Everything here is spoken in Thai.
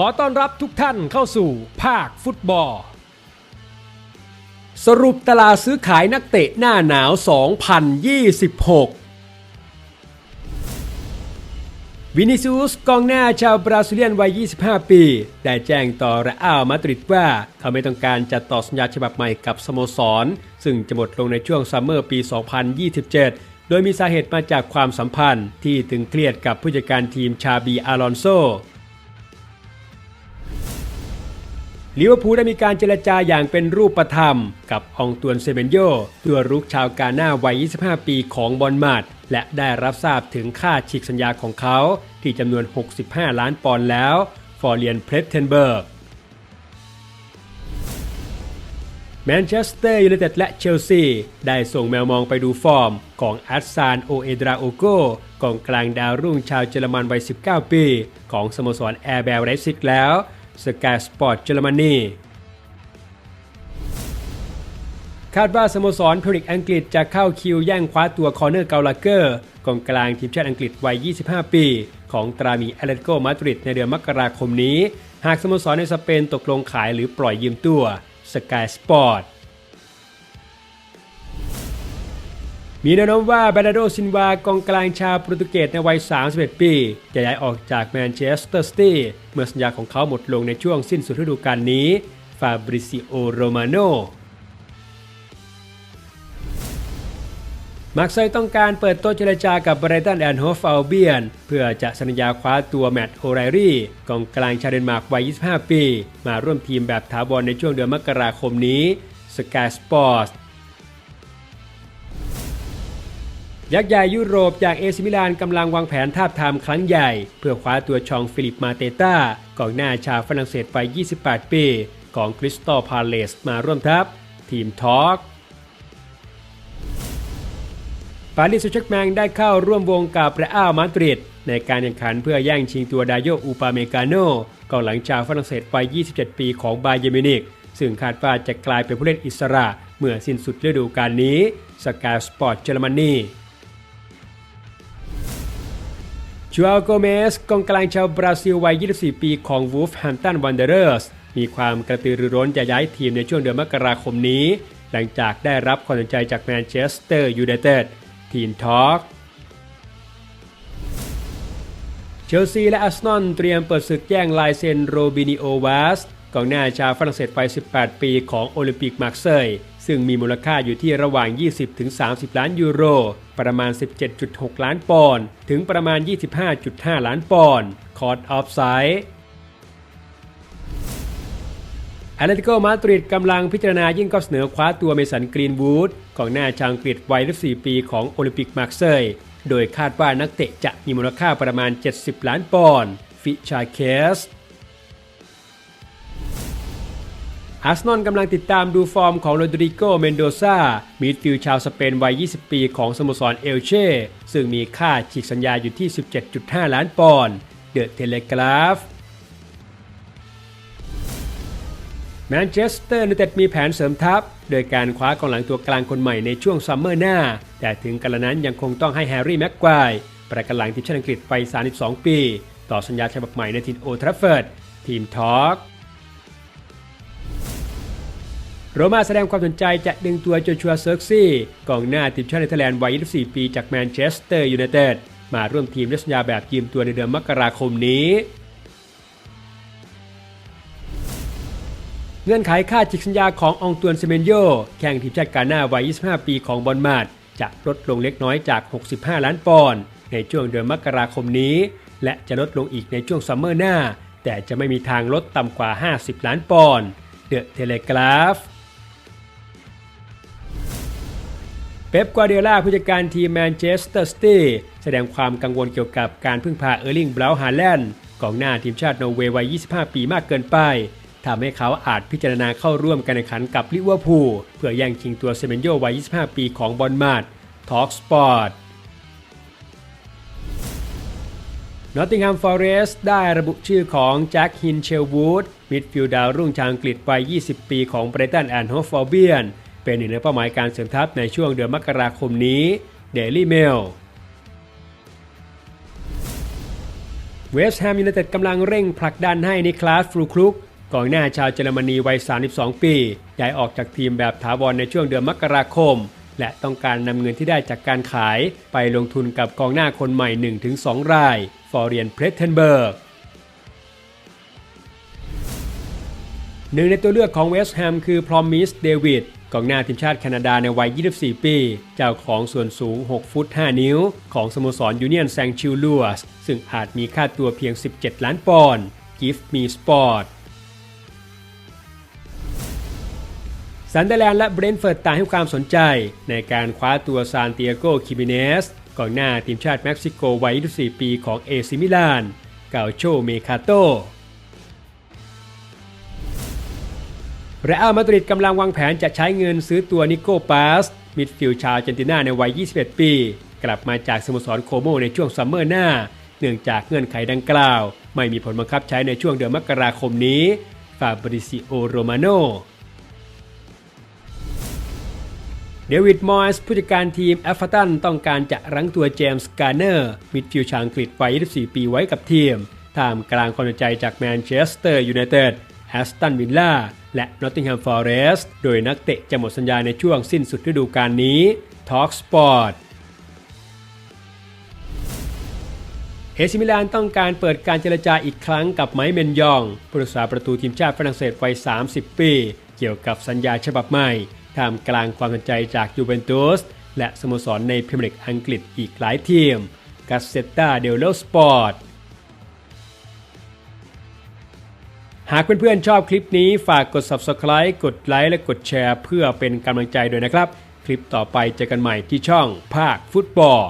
ขอต้อนรับทุกท่านเข้าสู่ภาคฟุตบอล สรุปตลาดซื้อขายนักเตะหน้าหนาว 2026 วินิซิอุสกองหน้าชาวบราซิเลียนวัย 25 ปี ได้แจ้งต่อเรอัลมาดริดว่า เขาไม่ต้องการจะต่อสัญญาฉบับใหม่กับสโมสร ซึ่งจะหมดลงในช่วงซัมเมอร์ปี 2027โดยมีสาเหตุมาจากความสัมพันธ์ที่ตึงเครียดกับผู้จัดการทีมชาบี อารอนโซ ลิเวอร์พูลได้มีการเจรจาอย่างเป็นรูปธรรม กับองตวนเซเบนโยตัวรุกชาวกาหน้าวัย 25 ปีของบอลมาดและได้รับทราบถึงค่าฉีกสัญญาของเขา ที่จำนวน 65 ล้านปอนด์แล้ว ฟอร์เรียนเพลตเทนเบิร์กแมนเชสเตอร์ยูไนเต็ดและเชลซี ได้ส่งแมวมองไปดูฟอร์ม ของอัสซานโอเอดราโอโกกองกลางดาวรุ่งชาวเยอรมันวัย 19 ปี ของสโมสรแอร์เบลไรซิกแล้ว สกายสปอร์ตเยอรมนีคาดว่าสโมสรพรีเมยร์ลีกอังกฤษจะเข้าคิวแย่งคว้าตัวคอร์เนอร์เกาลาเกอร์กองกลางทีมชาติอังกฤษวัย 25 ปี ของตรามีแอตเลติโกมาดริดในเดือนมกราคมนี้ หากสโมสรในสเปนตกลงขายหรือปล่อยยืมตัวสกายสปอร์ต มีแนวโน้มว่าเบรนาโดซินวากองกลางชาวโปรตุเกสในวัย 31 ปี จะย้ายออกจากแมนเชสเตอร์ซิตี้เมื่อสัญญาของเขาหมดลงในช่วงสิ้นสุดฤดูกาลนี้ฟาบริซิโอโรมาโนมาร์กไซต้องการเปิดโต๊ะเจรจากับไบรตันแอนโฮฟอัลเบียน เพื่อจะสัญญาคว้าตัวแมตต์โอไรรี่กองกลางชาวเดนมาร์กวัย 25 ปี มาร่วมทีมแบบถาวรในช่วงเดือนมกราคมนี้สกายสปอร์ต ยักษ์ใหญ่ยุโรปจากเอซิมิลานกำลังวางแผนทาบทามครั้งใหญ่ เพื่อคว้าตัวชองฟิลิปมาเตต้ากองหน้าชาวฝรั่งเศสวัย28 ปี ของคริสตัลพาเลสมาร่วมทัพ ทีมทอล์กปารีสแซงต์แชร์กแมงได้เข้าร่วมวงกับเรอัลมาดริดในการแข่งขันเพื่อแย่งชิงตัวดาโยอูปาเมกาโนกองหลังชาวฝรั่งเศสวัย 27 ปีของบาเยร์มินิก ซึ่งคาดว่าจะกลายเป็นผู้เล่นอิสระ เมื่อสิ้นสุดฤดูกาลนี้ สกายสปอร์ตเยอรมนี ชัวโกเมสกองกลางชาวบราซิลวัย 24 ปีของวูฟแฮมตันวันเดอร์สมีความกระตือรือร้นจะย้ายทีมในช่วงเดือนมกราคมนี้ หลังจากได้รับความสนใจจากแมนเชสเตอร์ยูไนเต็ดทีมทอล์กเชลซีและอาร์เซนอลเตรียมเปิดศึกแย่งลายเซ็นโรบินิโอวาสกองหน้าชาวฝรั่งเศสวัย 18 ปีของโอลิมปิกมาร์เซย ซึ่งมีมูลค่าอยู่ที่ระหว่าง 20-30 ล้านยูโร ประมาณ 17.6 ล้านปอนด์ถึงประมาณ 25.5 ล้านปอนด์คอร์ดออฟไซด์แอตเลติโกมาดริดกำลังพิจารณายื่นข้อเสนอคว้าตัวเมสันกรีนวูดกองหน้าชาวอังกฤษวัย14ปีของโอลิมปิกมาร์เซยโดยคาดว่านักเตะจะมีมูลค่าประมาณ 70 ล้านปอนด์ฟิชาเคส อาร์เซนอลกำลังติดตามดูฟอร์มของโรดริโก เมนโดซามิดฟิลด์ชาวสเปนวัย 20 ปีของสโมสรเอลเช่ ซึ่งมีค่าฉีกสัญญาอยู่ที่ 17.5 ล้านปอนด์เดอะเทเลกราฟแมนเชสเตอร์ยูไนเต็ดมีแผนเสริมทัพ โดยการคว้ากองหลังตัวกลางคนใหม่ในช่วงซัมเมอร์หน้า แต่ถึงกระนั้นยังคงต้องให้แฮร์รี่แม็กควายประกันหลังทีมชาติอังกฤษไป 32 ปี ต่อสัญญาฉบับใหม่ในทีมโอทราฟเฟิร์ดทีมทอล์ก โรมาแสดงความสนใจจะดึงตัวโจชัวเซิร์กซี่กองหน้าทีมชาติเนเธอร์แลนด์วัย 24 ปีจากแมนเชสเตอร์ยูไนเต็ดมาร่วมทีมด้วยสัญญาแบบยืมตัวในเดือนมกราคมนี้ เงื่อนไขค่าจิกสัญญาขององตวนเซเมนโยแข่งทีมชาติกาหน้าวัย 25 ปีของบอลมาดจะลดลงเล็กน้อยจาก 65 ล้านปอนด์ในช่วงเดือนมกราคมนี้ และจะลดลงอีกในช่วงซัมเมอร์หน้า แต่จะไม่มีทางลดต่ำกว่า 50 ล้านปอนด์เดอะเทเลกราฟ เป๊ปกัวเดียล่าผู้จัดการทีมแมนเชสเตอร์ซิตี้แสดงความกังวลเกี่ยวกับการพึ่งพาเออร์ลิงบราวน์ฮาแลนด์กองหน้าทีมชาตินอร์เวย์วัย 25 ปีมากเกินไปทำให้เขาอาจพิจารณาเข้าร่วมการแข่งขันกับลิเวอร์พูลเพื่อแย่งชิงตัวเซเมนโยวัย 25 ปีของบอลมาดทอล์กสปอร์ตนอตติงแฮมฟอเรสต์ได้ระบุชื่อของแจ็คฮินเชลวูดมิดฟิลด์ดาวรุ่งชาวอังกฤษวัย 20 ปีของไบรตันแอนด์โฮฟอร์เบียน เป็นหนึ่งในเป้าหมายการเสริมทัพในช่วงเดือนมกราคมนี้ Daily Mail เวสต์แฮมยูไนเต็ดกำลังเร่งผลักดันให้นิคลาสฟรูคลุกกองหน้าชาวเยอรมนีวัย 32 ปีย้ายออกจากทีมแบบถาวรในช่วงเดือนมกราคม และต้องการนำเงินที่ได้จากการขายไปลงทุนกับกองหน้าคนใหม่ 1-2 ราย ฟอร์เรียนเพรสเทนเบิร์กหนึ่งในตัวเลือกของเวสต์แฮมคือพรอมิสเดวิด กองหน้าทีมชาติแคนาดาในวัย 24 ปี เจ้าของส่วนสูง 6 ฟุต 5 นิ้ว ของสโมสรยูเนียนแซงชิลลัวสซึ่งอาจมีค่าตัวเพียง 17 ล้านปอนด์ Give Me Sport ซันเดอร์แลนด์และเบรนท์เฟิร์ดต่างให้ความสนใจ ในการคว้าตัวซานเตียโกคิมิเนสกองหน้าทีมชาติเม็กซิโกวัย 24 ปีของเอซิมิลาน เกาโชเมคาโต เรอัลมาดริดกำลังวางแผนจะใช้เงินซื้อตัวนิโก้ปาสมิดฟิลชาวอาร์เจนตินาในวัย 21 ปี กลับมาจากสโมสรโคโมในช่วงซัมเมอร์หน้า เนื่องจากเงื่อนไขดังกล่าว ไม่มีผลบังคับใช้ในช่วงเดือนมกราคมนี้ฟาบริซิโอโรมาโนเดวิดมอยส์ผู้จัดการทีมแอฟเฟอร์ตันต้องการจะรั้งตัวเจมส์การ์เนอร์มิดฟิลด์ชาวอังกฤษวัย 24 ปีไว้กับทีมท่ามกลางความสนใจจากแมนเชสเตอร์ยูไนเต็ด สตันวิลล่าและนอตติงแฮมฟอเรสต์โดยนักเตะจะหมดสัญญาในช่วงสิ้นสุดฤดูกาลนี้ Talk Sport เอซิมิลานต้องการเปิดการเจรจาอีกครั้งกับไมค์เมนยองผู้รักษาประตูทีมชาติฝรั่งเศสวัย 30 ปี เกี่ยวกับสัญญาฉบับใหม่ท่ามกลางความสนใจจากยูเวนตุสและสโมสรในพรีเมียร์ลีกอังกฤษอีกหลายทีมกาเซต a าเดลโลสปอร์ต หากเพื่อนๆชอบคลิปนี้ฝากกด Subscribe กดไลค์และกดแชร์ เพื่อเป็นกำลังใจด้วยนะครับ คลิปต่อไปเจอกันใหม่ที่ช่องภาคฟุตบอล